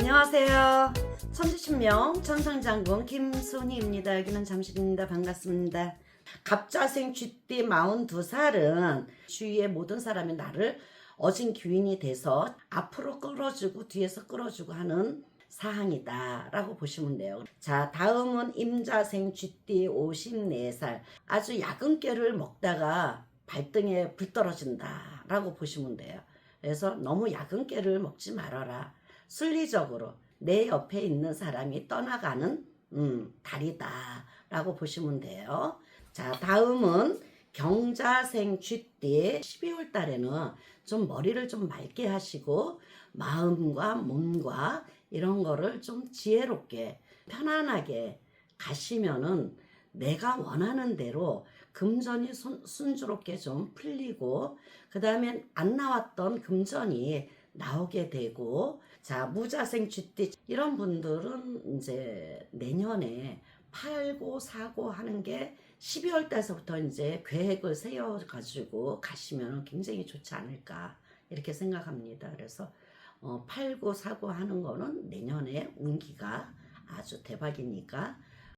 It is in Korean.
안녕하세요. 천지신명 천상장군 김순희입니다. 여기는 잠실입니다. 반갑습니다. 갑자생 쥐띠 42살은 주위의 모든 사람이 나를 어진 귀인이 돼서 앞으로 끌어주고 뒤에서 끌어주고 하는 사항이다 라고 보시면 돼요. 자 다음은 임자생 쥐띠 54살 아주 야근깨를 먹다가 발등에 불 떨어진다 라고 보시면 돼요. 그래서 너무 야근깨를 먹지 말아라. 순리적으로 내 옆에 있는 사람이 떠나가는 음, 달이다라고 보시면 돼요. 자, 다음은 경자생 쥐띠 12월 달에는 좀 머리를 좀 맑게 하시고 마음과 몸과 이런 거를 좀 지혜롭게 편안하게 가시면은 내가 원하는 대로 금전이 순, 순조롭게 좀 풀리고 그 다음에 안 나왔던 금전이 나오게 되고 자 무자생 쥐띠 이런 분들은 이제 내년에 팔고 사고 하는 게 12월 달서부터 이제 계획을 세워 가지고 가시면 굉장히 좋지 않을까 이렇게 생각합니다. 그래서 어, 팔고 사고 하는 거는 내년에 운기가 아주 대박이니까